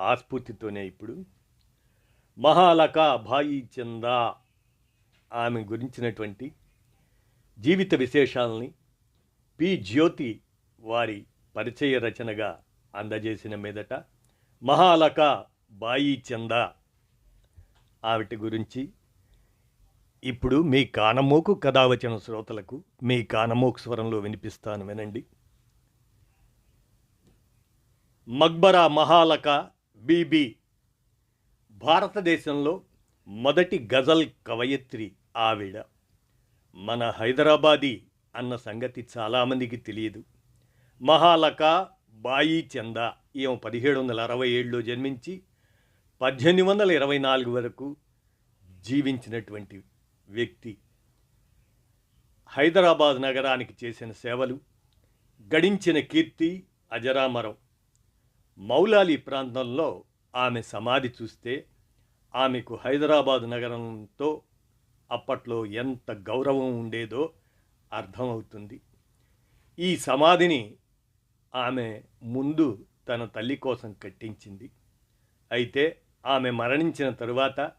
ఆస్ఫూర్తితోనే ఇప్పుడు. మహాలక భాయి చందా ఆమె గురించినటువంటి జీవిత విశేషాలని పి. జ్యోతి వారి పరిచయ రచనగా అందజేసిన మీదట మహాలక బాయి చందా ఆవిటి గురించి. ఇప్పుడు మీ కానమోకు కథావచన శ్రోతలకు మీ కానమోకు స్వరంలో వినిపిస్తాను వినండి. మక్బరా మహాలక బీబీ భారతదేశంలో మొదటి గజల్ కవయిత్రి ఆవిడ. మన హైదరాబాదీ అన్న సంగతి చాలామందికి తెలియదు. మహాలక బాయి చందా ఈమె పదిహేడు వందల అరవై ఏడులో జన్మించి పద్దెనిమిది వందల ఇరవై నాలుగు వరకు జీవించినటువంటి వ్యక్తి. హైదరాబాద్ నగరానికి చేసిన సేవలు గడించిన కీర్తి అజరామరం. మౌలాలి ప్రాంతంలో ఆమె సమాధి చూస్తే ఆమెకు హైదరాబాద్ నగరంతో అప్పట్లో ఎంత గౌరవం ఉండేదో అర్థమవుతుంది. ఈ సమాధిని ఆమె ముందు తన తల్లి కోసం కట్టించింది. అయితే ఆమె మరణించిన తరువాత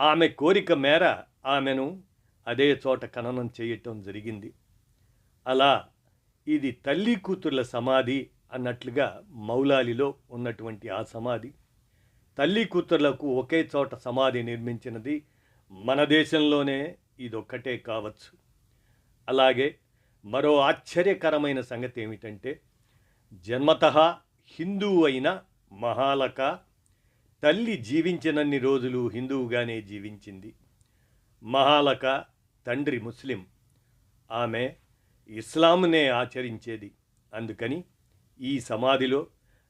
ఆమె కోరిక మేర ఆమెను అదే చోట ఖననం చేయటం జరిగింది. అలా ఇది తల్లి కూతుర్ల సమాధి అన్నట్లుగా మౌలాలిలో ఉన్నటువంటి ఆ సమాధి. తల్లి కూతుర్లకు ఒకే చోట సమాధి నిర్మించినది మన దేశంలోనే ఇదొక్కటే కావచ్చు. అలాగే మరో ఆశ్చర్యకరమైన సంగతి ఏమిటంటే జన్మత హిందువు అయిన మహాలక తల్లి జీవించినన్ని రోజులు హిందువుగానే జీవించింది. మహాలక తండ్రి ముస్లిం. ఆమె ఇస్లాంనే ఆచరించేది. అందుకని ఈ సమాధిలో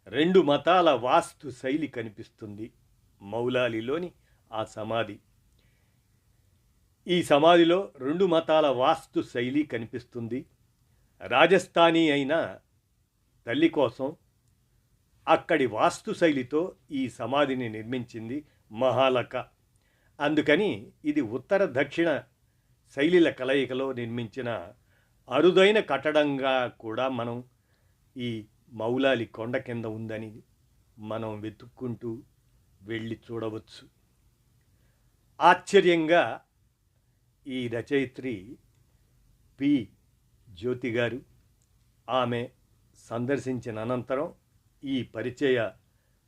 రెండు మతాల వాస్తు శైలి కనిపిస్తుంది మౌలాలిలోని ఆ సమాధి. ఈ సమాధిలో రెండు మతాల వాస్తు శైలి కనిపిస్తుంది. రాజస్థానీ అయిన తల్లి కోసం అక్కడి వాస్తు శైలితో ఈ సమాధిని నిర్మించింది మహాలక. అందుకని ఇది ఉత్తర దక్షిణ శైలిల కలయికలో నిర్మించిన అరుదైన కట్టడంగా కూడా మనం ఈ మౌలాలి కొండ కింద ఉందని మనం వెతుక్కుంటూ వెళ్ళి చూడవచ్చు. ఆశ్చర్యంగా ఈ రచయిత్రి పి. జ్యోతి గారు ఆమె సందర్శించిన అనంతరం ఈ పరిచయ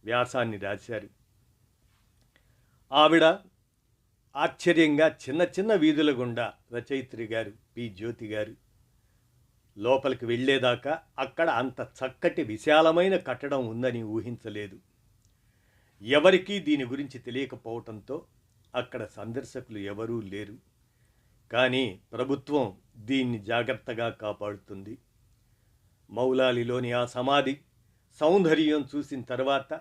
వ్యాసాన్ని రాశారు. ఆవిడ ఆశ్చర్యంగా చిన్న చిన్న వీధుల గుండా రచయిత్రి గారు పి. జ్యోతి గారు లోపలికి వెళ్ళేదాకా అక్కడ అంత చక్కటి విశాలమైన కట్టడం ఉందని ఊహించలేదు. ఎవరికీ దీని గురించి తెలియకపోవటంతో అక్కడ సందర్శకులు ఎవరూ లేరు. కానీ ప్రభుత్వం దీన్ని జాగ్రత్తగా కాపాడుతుంది. మౌలాలిలోని ఆ సమాధి సౌందర్యం చూసిన తర్వాత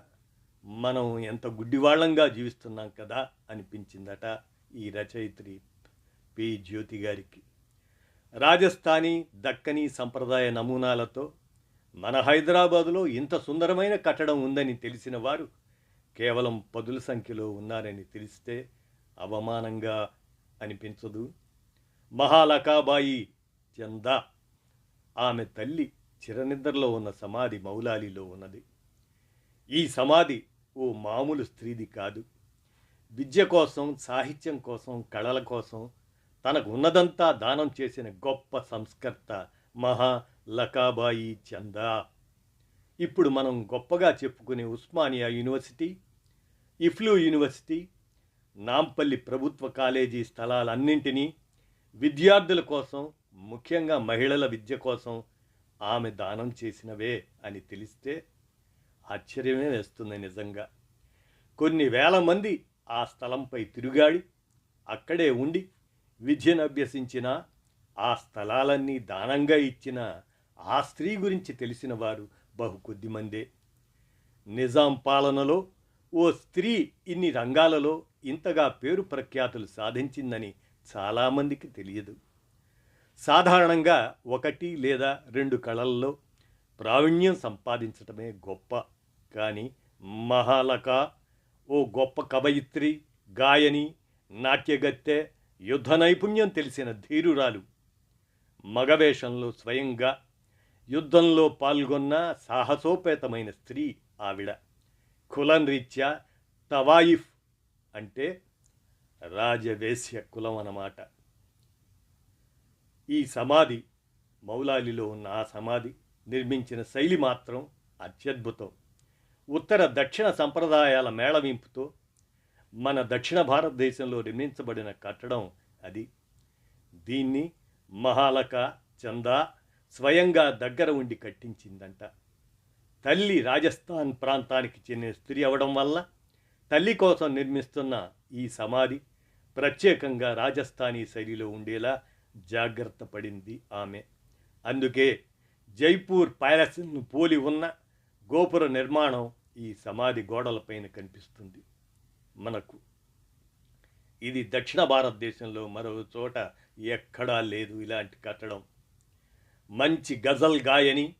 మనం ఎంత గుడ్డివాళ్ళంగా జీవిస్తున్నాం కదా అనిపించిందట ఈ రచయిత్రి పి. జ్యోతి గారికి. రాజస్థానీ దక్కనీ సంప్రదాయ నమూనాలతో మన హైదరాబాదులో ఇంత సుందరమైన కట్టడం ఉందని తెలిసిన వారు కేవలం పదుల సంఖ్యలో ఉన్నారని తెలిస్తే అవమానంగా అనిపించదు. మహాలకాబాయి చందా. ఆమె తల్లి చిరనిద్రలో ఉన్న సమాధి మౌలాలిలో ఉన్నది. ఈ సమాధి ఓ మామూలు స్త్రీది కాదు. విద్య కోసం సాహిత్యం కోసం కళల కోసం తనకు ఉన్నదంతా దానం చేసిన గొప్ప సంస్కర్త మహా లకాబాయి చందా. ఇప్పుడు మనం గొప్పగా చెప్పుకునే ఉస్మానియా యూనివర్సిటీ ఇఫ్లూ యూనివర్సిటీ నాంపల్లి ప్రభుత్వ కాలేజీ స్థలాలన్నింటినీ విద్యార్థుల కోసం ముఖ్యంగా మహిళల విద్య కోసం ఆమె దానం చేసినవే అని తెలిస్తే ఆశ్చర్యమే వేస్తుంది నిజంగా. కొన్ని వేల మంది ఆ స్థలంపై తిరుగాడి అక్కడే ఉండి విద్యను అభ్యసించిన ఆ స్థలాలన్నీ దానంగా ఇచ్చిన ఆ స్త్రీ గురించి తెలిసిన వారు బహు కొద్దిమందే నిజాం పాలనలో ఓ స్త్రీ ఇన్ని రంగాలలో ఇంతగా పేరు ప్రఖ్యాతులు సాధించిందని చాలామందికి తెలియదు. సాధారణంగా ఒకటి లేదా రెండు కళల్లో ప్రావీణ్యం సంపాదించటమే గొప్ప. కానీ మహాలక ఓ గొప్ప కవయిత్రి గాయని నాట్యగత్తె యుద్ధ నైపుణ్యం తెలిసిన ధీరురాలు. మగవేషంలో స్వయంగా యుద్ధంలో పాల్గొన్న సాహసోపేతమైన స్త్రీ ఆవిడ. కులం రీత్యా తవాయిఫ్ అంటే రాజవేశ్య కులం అన్నమాట. ఈ సమాధి మౌలాలిలో ఉన్న ఆ సమాధి నిర్మించిన శైలి మాత్రం అత్యద్భుతం. ఉత్తర దక్షిణ సంప్రదాయాల మేళవింపుతో మన దక్షిణ భారతదేశంలో నిర్మించబడిన కట్టడం అది. దీన్ని మహాలక చందా స్వయంగా దగ్గర ఉండి కట్టించిందంట. తల్లి రాజస్థాన్ ప్రాంతానికి చెందిన స్త్రీ అవడం వల్ల తల్లి కోసం నిర్మిస్తున్న ఈ సమాధి ప్రత్యేకంగా రాజస్థానీ శైలిలో ఉండేలా జాగ్రత్త పడింది ఆమె. అందుకే జైపూర్ ప్యాలెస్ను పోలి ఉన్న గోపుర నిర్మాణం ఈ సమాధి గోడలపైన కనిపిస్తుంది. మనకు. ఇది దక్షిణ భారతదేశంలో మరో చోట ఎక్కడా లేదు ఇలాంటి కట్టడం. మంచి గజల్ గాయని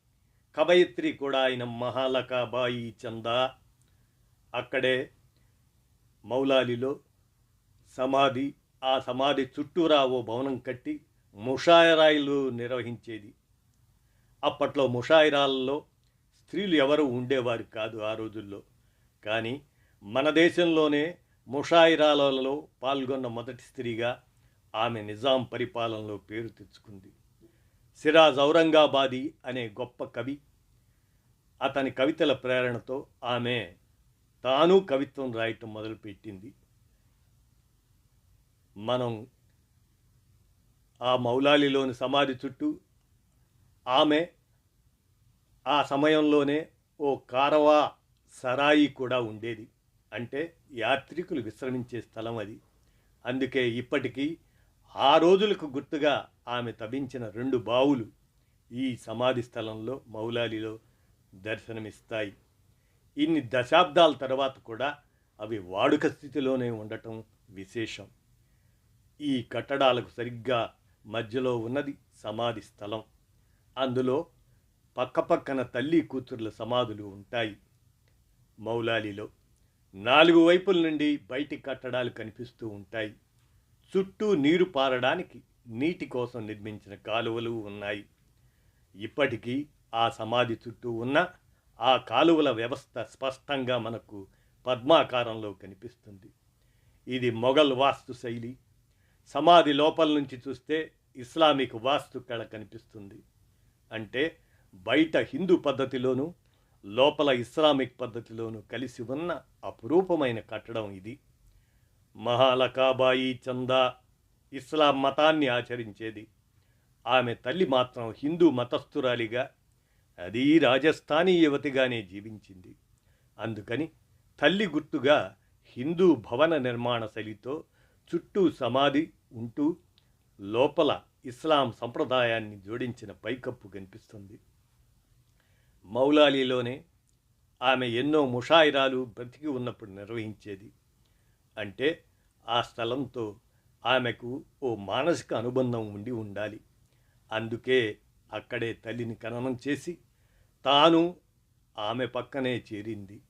కవయిత్రి కూడా ఆయన మహాలకాబాయి చందా. అక్కడే మౌలాలిలో సమాధి ఆ సమాధి చుట్టూరా ఓ భవనం కట్టి ముషాయిరాయిలు నిర్వహించేది. అప్పట్లో ముషాయిరాలలో స్త్రీలు ఎవరు ఉండేవారు కాదు ఆ రోజుల్లో. కానీ మన దేశంలోనే ముషాయిరాలలో పాల్గొన్న మొదటి స్త్రీగా ఆమె నిజాం పరిపాలనలో పేరు తెచ్చుకుంది. సిరాజ్ ఔరంగాబాదీ అనే గొప్ప కవి. అతని కవితల ప్రేరణతో ఆమె తాను కవిత్వం రాయటం మొదలుపెట్టింది. మనం ఆ మౌలాలిలోని సమాధి చుట్టూ ఆమె ఆ సమయంలోనే ఓ కారవా సరాయి కూడా ఉండేది. అంటే యాత్రికులు విశ్రమించే స్థలం అది. అందుకే ఇప్పటికీ ఆ రోజులకు గుర్తుగా ఆమె తవ్వించిన రెండు బావులు ఈ సమాధి స్థలంలో మౌలాలిలో దర్శనమిస్తాయి. ఇన్ని దశాబ్దాల తర్వాత కూడా అవి వాడుక స్థితిలోనే ఉండటం విశేషం. ఈ కట్టడాలకు సరిగ్గా మధ్యలో ఉన్నది సమాధి స్థలం. అందులో పక్కపక్కన తల్లి కూతుర్ల సమాధులు ఉంటాయి. మౌలాలిలో నాలుగు వైపుల నుండి బయటి కట్టడాలు కనిపిస్తూ ఉంటాయి. చుట్టూ నీరు పారడానికి నీటి కోసం నిర్మించిన కాలువలు ఉన్నాయి. ఇప్పటికీ ఆ సమాధి చుట్టూ ఉన్న ఆ కాలువల వ్యవస్థ స్పష్టంగా మనకు పద్మాకారంలో కనిపిస్తుంది. ఇది మొఘల్ వాస్తు శైలి. సమాధి లోపల నుంచి చూస్తే ఇస్లామిక్ వాస్తు కళ కనిపిస్తుంది. అంటే బయట హిందూ పద్ధతిలోనూ లోపల ఇస్లామిక్ పద్ధతిలోనూ కలిసి ఉన్న అపురూపమైన కట్టడం ఇది. మహాలకాబాయి చందా ఇస్లాం మతాన్ని ఆచరించేది. ఆమె తల్లి మాత్రం హిందూ మతస్థురాలిగా అది రాజస్థానీ యువతిగానే జీవించింది. అందుకని తల్లి గుర్తుగా హిందూ భవన నిర్మాణ శైలితో చుట్టూ సమాధి ఉంటూ లోపల ఇస్లాం సంప్రదాయాన్ని జోడించిన పైకప్పు కనిపిస్తుంది. మౌలాలీలోనే ఆమె ఎన్నో ముషాయిరాలు బ్రతికి ఉన్నప్పుడు నిర్వహించేది. అంటే ఆ స్థలంతో ఆమెకు ఓ మానసిక అనుబంధం ఉండి ఉండాలి. అందుకే అక్కడే తల్లిని ఖననం చేసి తాను ఆమె పక్కనే చేరింది.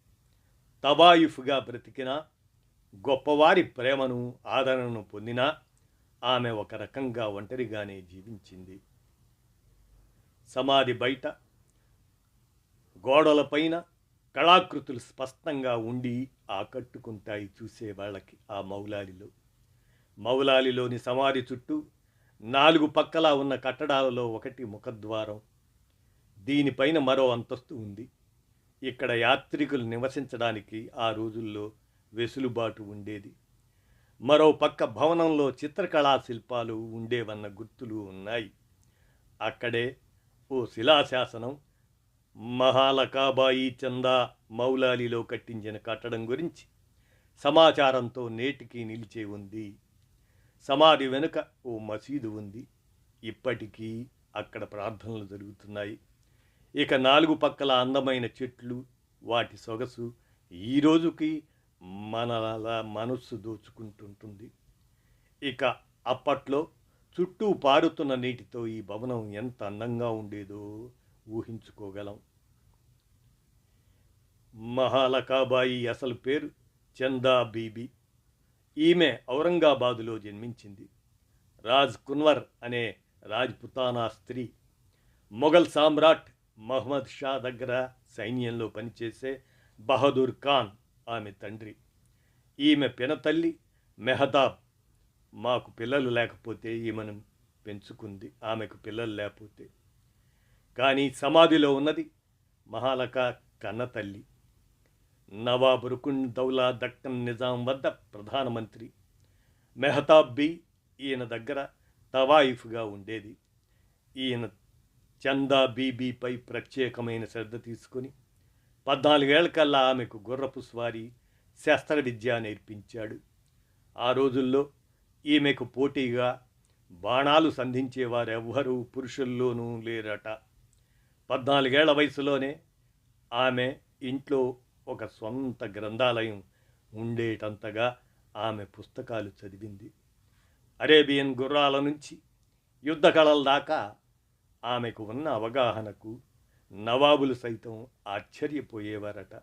తబాయిఫ్గా బ్రతికిన గొప్పవారి ప్రేమను ఆదరణను పొందినా ఆమె ఒక రకంగా ఒంటరిగానే జీవించింది. సమాధి బయట గోడలపైన కళాకృతులు స్పష్టంగా ఉండి ఆకట్టుకుంటాయి చూసే వాళ్ళకి ఆ మౌలాలిలో. మౌలాలిలోని సమాధి చుట్టూ నాలుగు పక్కలా ఉన్న కట్టడాలలో ఒకటి ముఖద్వారం. దీనిపైన మరో అంతస్తు ఉంది. ఇక్కడ యాత్రికులు నివసించడానికి ఆ రోజుల్లో వెసులుబాటు ఉండేది. మరో పక్క భవనంలో చిత్రకళా శిల్పాలు ఉండేవన్న గుర్తులు ఉన్నాయి. అక్కడే ఓ శిలాశాసనం మహాలకాబాయి చందా మౌలాలిలో కట్టించిన కట్టడం గురించి సమాచారంతో నేటికి నిలిచే ఉంది. సమాధి వెనుక ఓ మసీదు ఉంది. ఇప్పటికీ అక్కడ ప్రార్థనలు జరుగుతున్నాయి. ఇక నాలుగు పక్కల అందమైన చెట్లు వాటి సొగసు ఈ రోజుకి మనల మనస్సు దోచుకుంటుంటుంది. ఇక అప్పట్లో చుట్టూ పారుతున్న నీటితో ఈ భవనం ఎంత అందంగా ఉండేదో ఊహించుకోగలం. మహాలకాబాయి అసలు పేరు చందా బీబీ. ఈమె ఔరంగాబాదులో జన్మించింది. రాజ్ కున్వర్ అనే రాజ్పుతానా స్త్రీ. మొఘల్ సామ్రాట్ మహమ్మద్ షా దగ్గర సైన్యంలో పనిచేసే బహదూర్ ఖాన్ ఆమె తండ్రి. ఈమె పినతల్లి మెహతాబ్ మాకు పిల్లలు లేకపోతే ఈమెను పెంచుకుంది. ఆమెకు పిల్లలు లేకపోతే కానీ సమాధిలో ఉన్నది మహాలక కన్న తల్లి నవాబ్ రుకున్ దౌలా దక్కన్ నిజాం వద్ద ప్రధానమంత్రి. మెహతాబ్ బి ఈయన దగ్గర తవాయిఫ్గా ఉండేది. ఈయన చందా బీబీపై ప్రత్యేకమైన శ్రద్ధ తీసుకుని పద్నాలుగేళ్ళకల్లా ఆమెకు గుర్రపు స్వారీ శస్త్ర విద్య నేర్పించాడు. ఆ రోజుల్లో ఈమెకు పోటీగా బాణాలు సంధించేవారెవ్వరూ పురుషుల్లోనూ లేరట. పద్నాలుగేళ్ళ వయసులోనే ఆమె ఇంట్లో ఒక సొంత గ్రంథాలయం ఉండేటంతగా ఆమె పుస్తకాలు చదివింది. అరేబియన్ గుర్రాల నుంచి యుద్ధ కళల దాకా ఆమెకు ఉన్న అవగాహనకు నవాబులు సైతం ఆశ్చర్యపోయేవారట.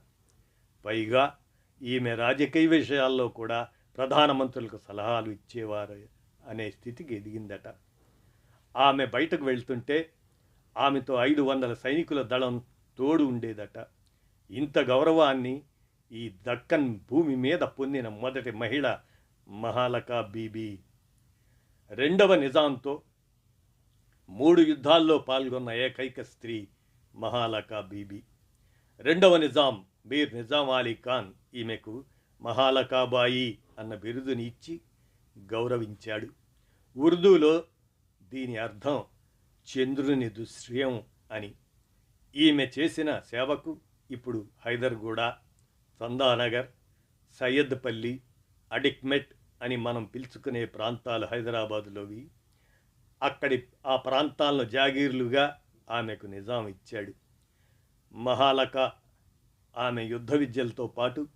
పైగా ఈమె రాజకీయ విషయాల్లో కూడా ప్రధానమంత్రులకు సలహాలు ఇచ్చేవారు అనే స్థితికి ఎదిగిందట. ఆమె బయటకు వెళ్తుంటే ఆమెతో ఐదు వందల సైనికుల దళం తోడు ఉండేదట. ఇంత గౌరవాన్ని ఈ దక్కన్ భూమి మీద పొందిన మొదటి మహిళ మహాలకా బీబీ. రెండవ నిజాంతో మూడు యుద్ధాల్లో పాల్గొన్న ఏకైక స్త్రీ మహాలకా బీబీ. రెండవ నిజాం మీర్ నిజాం అలీ ఖాన్ ఈమెకు మహాలకాబాయి అన్న బిరుదుని ఇచ్చి గౌరవించాడు. ఉర్దూలో దీని అర్థం చంద్రుని దుశ్రయం అని. ఈమె చేసిన సేవకు ఇప్పుడు హైదర్గూడ చందానగర్ సయ్యద్పల్లి అడిక్మెట్ అని మనం పిలుచుకునే ప్రాంతాలు హైదరాబాదులోవి. అక్కడి ఆ ప్రాంతాలను జాగీర్లుగా ఆమెకు నిజాం ఇచ్చాడు. మహాలక ఆమె యుద్ధ విద్యలతో పాటు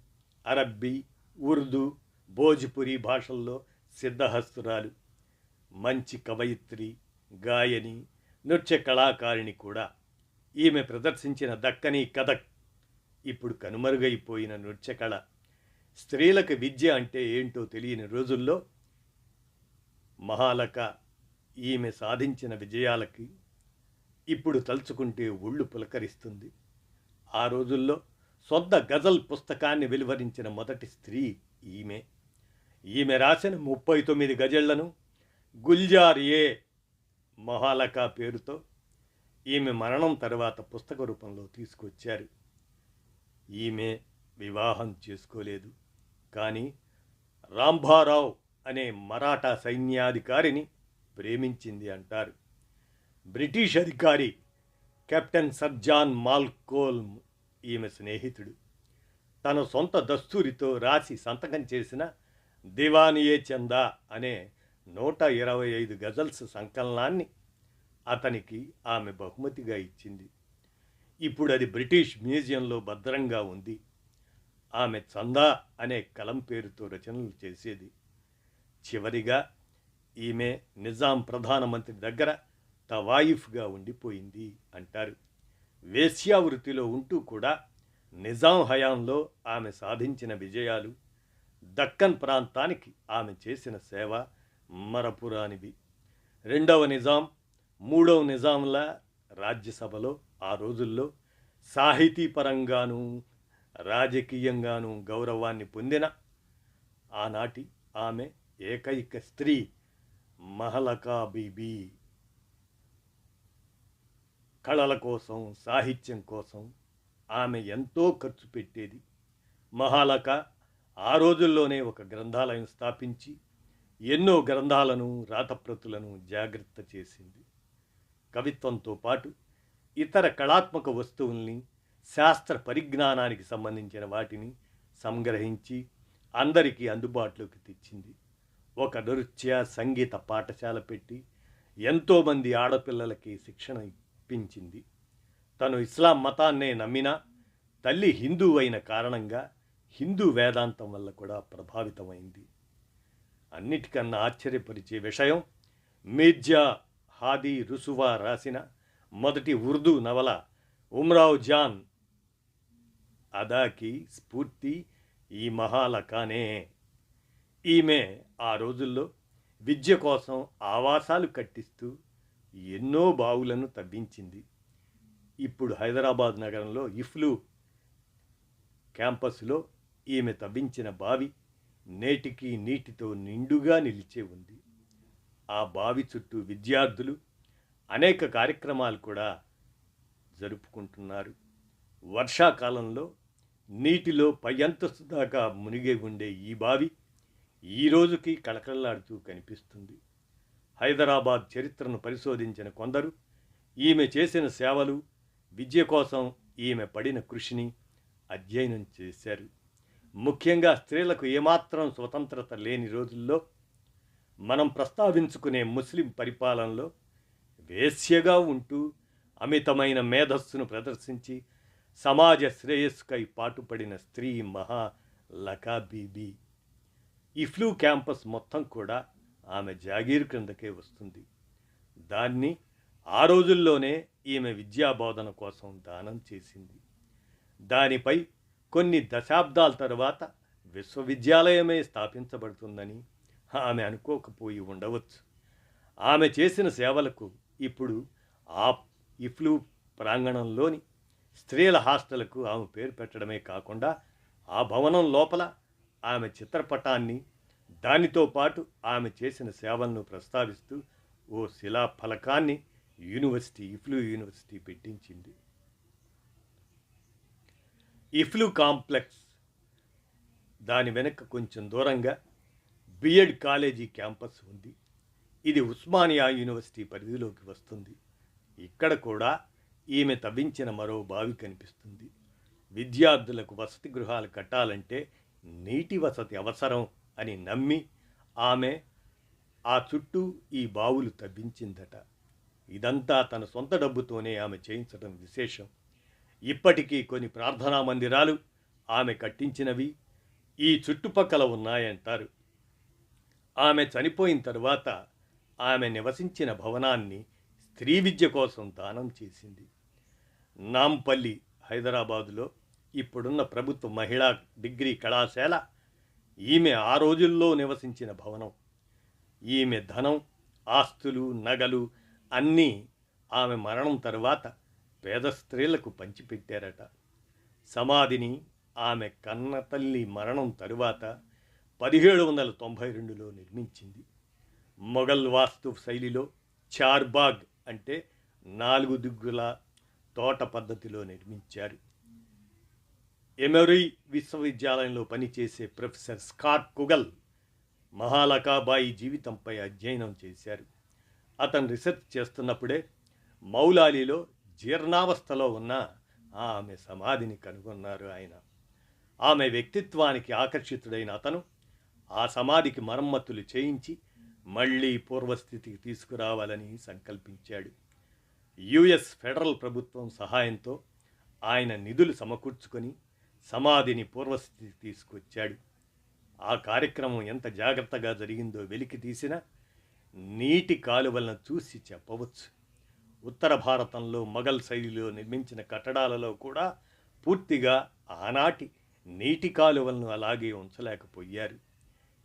అరబ్బీ ఉర్దూ భోజ్పురి భాషల్లో సిద్ధహస్తురాలు. మంచి కవయిత్రి గాయని నృత్య కళాకారిణి కూడా. ఈమె ప్రదర్శించిన దక్కనీ కథక్ ఇప్పుడు కనుమరుగైపోయిన నృత్య కళ. స్త్రీలకు విద్య అంటే ఏంటో తెలియని రోజుల్లో మహాలక ఈమె సాధించిన విజయాలకి ఇప్పుడు తలుచుకుంటే ఒళ్ళు పులకరిస్తుంది. ఆ రోజుల్లో సొంత గజల్ పుస్తకాన్ని వెలువరించిన మొదటి స్త్రీ ఈమె. ఈమె రాసిన ముప్పై తొమ్మిది గజళ్ళను గుల్జార్ ఏ మహాలకా పేరుతో ఈమె మరణం తర్వాత పుస్తక రూపంలో తీసుకొచ్చారు. ఈమె వివాహం చేసుకోలేదు. కానీ రాంభారావు అనే మరాఠా సైన్యాధికారిని ప్రేమించింది అంటారు. బ్రిటిష్ అధికారి కెప్టెన్ సర్ జాన్ మాల్కోల్మ్ ఈమె స్నేహితుడు. తన సొంత దస్తూరితో రాసి సంతకం చేసిన దివానియే చందా అనే నూట ఇరవై ఐదు గజల్స్ సంకలనాన్ని అతనికి ఆమె బహుమతిగా ఇచ్చింది. ఇప్పుడు అది బ్రిటిష్ మ్యూజియంలో భద్రంగా ఉంది. ఆమె చందా అనే కలం పేరుతో రచనలు చేసేది. చివరిగా ఈమె నిజాం ప్రధానమంత్రి దగ్గర తవాయిఫ్గా ఉండిపోయింది అంటారు. వేశ్యావృత్తిలో ఉంటూ కూడా నిజాం హయాంలో ఆమె సాధించిన విజయాలు దక్కన్ ప్రాంతానికి ఆమె చేసిన సేవ మరపురానిది. రెండవ నిజాం మూడవ నిజాంల రాజ్యసభలో ఆ రోజుల్లో సాహితీపరంగానూ రాజకీయంగానూ గౌరవాన్ని పొందిన ఆనాటి ఆమె ఏకైక స్త్రీ మహలకా బీబీ. కళల కోసం సాహిత్యం కోసం ఆమె ఎంతో ఖర్చు పెట్టేది మహాలక. ఆ రోజుల్లోనే ఒక గ్రంథాలయం స్థాపించి ఎన్నో గ్రంథాలను రాతప్రతులను జాగ్రత్త చేసింది. కవిత్వంతో పాటు ఇతర కళాత్మక వస్తువుల్ని శాస్త్ర పరిజ్ఞానానికి సంబంధించిన వాటిని సంగ్రహించి అందరికీ అందుబాటులోకి తెచ్చింది. ఒక నృత్య సంగీత పాఠశాల పెట్టి ఎంతోమంది ఆడపిల్లలకి శిక్షణ ఇప్పించింది. తను ఇస్లాం మతాన్నే నమ్మినా తల్లి హిందూ అయిన కారణంగా హిందూ వేదాంతం వల్ల కూడా ప్రభావితమైంది. అన్నిటికన్నా ఆశ్చర్యపరిచే విషయం మీర్జా హాదీ రుసువా రాసిన మొదటి ఉర్దూ నవల ఉమ్రావ్ జాన్. అదాకి స్ఫూర్తి ఈ మహాలకానే. ఈమె ఆ రోజుల్లో విద్య కోసం ఆవాసాలు కట్టిస్తూ ఎన్నో బావులను తవ్వించింది. ఇప్పుడు హైదరాబాద్ నగరంలో ఇఫ్లు క్యాంపస్లో ఈమె తవ్వించిన బావి నేటికి నీటితో నిండుగా నిలిచే ఉంది. ఆ బావి చుట్టూ విద్యార్థులు అనేక కార్యక్రమాలు కూడా జరుపుకుంటున్నారు. వర్షాకాలంలో నీటిలో పై అంతస్తు దాకా మునిగే ఉండే ఈ బావి ఈ రోజుకి కళకళలాడుతూ కనిపిస్తుంది. హైదరాబాద్ చరిత్రను పరిశోధించిన కొందరు ఈమె చేసిన సేవలు విద్య కోసం ఈమె పడిన కృషిని అధ్యయనం చేశారు. ముఖ్యంగా స్త్రీలకు ఏమాత్రం స్వతంత్రత లేని రోజుల్లో మనం ప్రస్తావించుకునే ముస్లిం పరిపాలనలో వేశ్యగా ఉంటూ అమితమైన మేధస్సును ప్రదర్శించి సమాజ శ్రేయస్సుకై పాటుపడిన స్త్రీ మహా లకా బీబీ ఫ్లూ క్యాంపస్ మొత్తం కూడా ఆమె జాగీర్ క్రిందకే వస్తుంది. దాన్ని ఆ రోజుల్లోనే ఈమె విద్యాబోధన కోసం దానం చేసింది. దానిపై కొన్ని దశాబ్దాల తర్వాత విశ్వవిద్యాలయమే స్థాపించబడుతుందని ఆమె అనుకోకపోయి ఉండవచ్చు. ఆమె చేసిన సేవలకు ఇప్పుడు ఆ ఇఫ్లూ ప్రాంగణంలోని స్త్రీల హాస్టల్కు ఆమె పేరు పెట్టడమే కాకుండా ఆ భవనం లోపల ఆమె చిత్రపటాన్ని దానితో పాటు ఆమె చేసిన సేవలను ప్రస్తావిస్తూ ఓ శిలా ఫలకాన్ని యూనివర్సిటీ ఇఫ్లూ యూనివర్సిటీ పెట్టించింది. ఇఫ్లు కాంప్లెక్స్. దాని వెనక కొంచెం దూరంగా బిఎడ్ కాలేజీ క్యాంపస్ ఉంది. ఇది ఉస్మానియా యూనివర్సిటీ పరిధిలోకి వస్తుంది. ఇక్కడ కూడా ఈమె తవ్వించిన మరో బావి కనిపిస్తుంది. విద్యార్థులకు వసతి గృహాలు కట్టాలంటే నీటి వసతి అవసరం అని నమ్మి ఆమె ఆ చుట్టూ ఈ బావులు తవ్వించిందట. ఇదంతా తన సొంత డబ్బుతోనే ఆమె చేయించడం విశేషం. ఇప్పటికీ కొన్ని ప్రార్థనా మందిరాలు ఆమె కట్టించినవి ఈ చుట్టుపక్కల ఉన్నాయంటారు. ఆమె చనిపోయిన తరువాత ఆమె నివసించిన భవనాన్ని స్త్రీ విద్య కోసం దానం చేసింది. నాంపల్లి హైదరాబాదులో ఇప్పుడున్న ప్రభుత్వ మహిళా డిగ్రీ కళాశాల ఈమె ఆ రోజుల్లో నివసించిన భవనం. ఈమె ధనం ఆస్తులు నగలు అన్నీ ఆమె మరణం తరువాత పేద స్త్రీలకు పంచిపెట్టారట సమాధిని ఆమె కన్న తల్లి మరణం తరువాత పదిహేడు వందల తొంభై రెండులో నిర్మించింది. మొఘల్ వాస్తు శైలిలో చార్బాగ్ అంటే నాలుగు దిగ్గుల తోట పద్ధతిలో నిర్మించారు. ఎమెరీ విశ్వవిద్యాలయంలో పనిచేసే ప్రొఫెసర్ స్కాట్ కుగల్ మహాలకాబాయి జీవితంపై అధ్యయనం చేశారు. అతను రీసెర్చ్ చేస్తున్నప్పుడే మౌలాలిలో జీర్ణావస్థలో ఉన్న ఆమె సమాధిని కనుగొన్నారు ఆయన. ఆమె వ్యక్తిత్వానికి ఆకర్షితుడైన అతను ఆ సమాధికి మరమ్మతులు చేయించి మళ్ళీ పూర్వస్థితికి తీసుకురావాలని సంకల్పించాడు. యుఎస్ ఫెడరల్ ప్రభుత్వం సహాయంతో ఆయన నిధులు సమకూర్చుకొని సమాధిని పూర్వస్థితికి తీసుకొచ్చాడు. ఆ కార్యక్రమం ఎంత జాగ్రత్తగా జరిగిందో వెలికి తీసిన నీటి కాలువలను చూసి చెప్పవచ్చు. ఉత్తర భారతంలో మొఘల్ శైలిలో నిర్మించిన కట్టడాలలో కూడా పూర్తిగా ఆనాటి నీటి కాలువలను అలాగే ఉంచలేకపోయారు.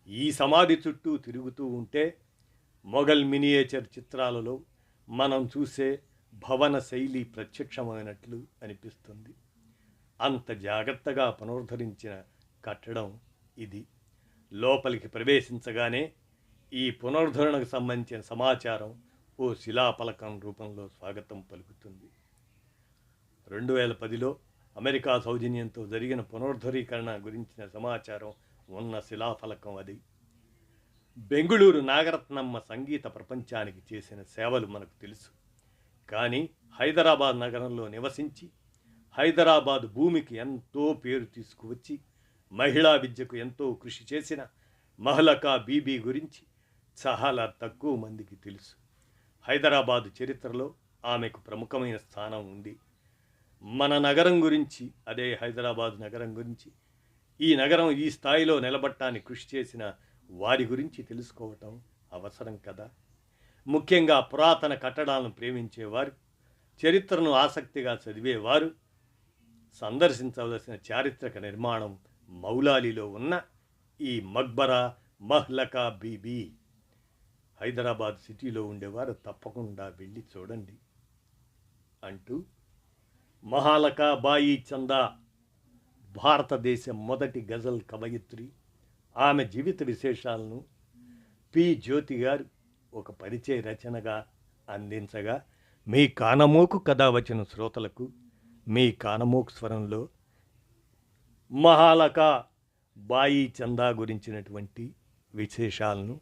ఈ సమాధి చుట్టూ తిరుగుతూ ఉంటే మొఘల్ మినియేచర్ చిత్రాలలో మనం చూసే భవన శైలి ప్రత్యక్షమైనట్లు అనిపిస్తుంది. అంత జాగ్రత్తగా పునరుద్ధరించిన కట్టడం ఇది. లోపలికి ప్రవేశించగానే ఈ పునరుద్ధరణకు సంబంధించిన సమాచారం ఓ శిలాఫలకం రూపంలో స్వాగతం పలుకుతుంది. రెండు వేల పదిలో అమెరికా సౌజన్యంతో జరిగిన పునరుద్ధరీకరణ గురించిన సమాచారం ఉన్న శిలాఫలకం అది. బెంగుళూరు నాగరత్నమ్మ సంగీత ప్రపంచానికి చేసిన సేవలు మనకు తెలుసు. కానీ హైదరాబాద్ నగరంలో నివసించి హైదరాబాద్ భూమికి ఎంతో పేరు తీసుకువచ్చి మహిళా విద్యకు ఎంతో కృషి చేసిన మహలకా బీబీ గురించి చాలా తక్కువ మందికి తెలుసు. హైదరాబాదు చరిత్రలో ఆమెకు ప్రముఖమైన స్థానం ఉంది. మన నగరం గురించి అదే హైదరాబాద్ నగరం గురించి ఈ నగరం ఈ స్థాయిలో నిలబట్టానికి కృషి చేసిన వారి గురించి తెలుసుకోవటం అవసరం కదా. ముఖ్యంగా పురాతన కట్టడాలను ప్రేమించేవారు చరిత్రను ఆసక్తిగా చదివేవారు సందర్శించవలసిన చారిత్రక నిర్మాణం మౌలాలిలో ఉన్న ఈ మక్బరా మహ్లకా బీబీ. హైదరాబాద్ సిటీలో ఉండేవారు తప్పకుండా వెళ్ళి చూడండి అంటూ మహాలకా బాయి చందా భారతదేశం మొదటి గజల్ కవయిత్రి. ఆమె జీవిత విశేషాలను పి. జ్యోతి గారు ఒక పరిచయ రచనగా అందించగా మీ కానమోకు కథ వచ్చిన శ్రోతలకు మీ కానమోకు స్వరంలో మహాలక బాయి చందా గురించినటువంటి విశేషాలను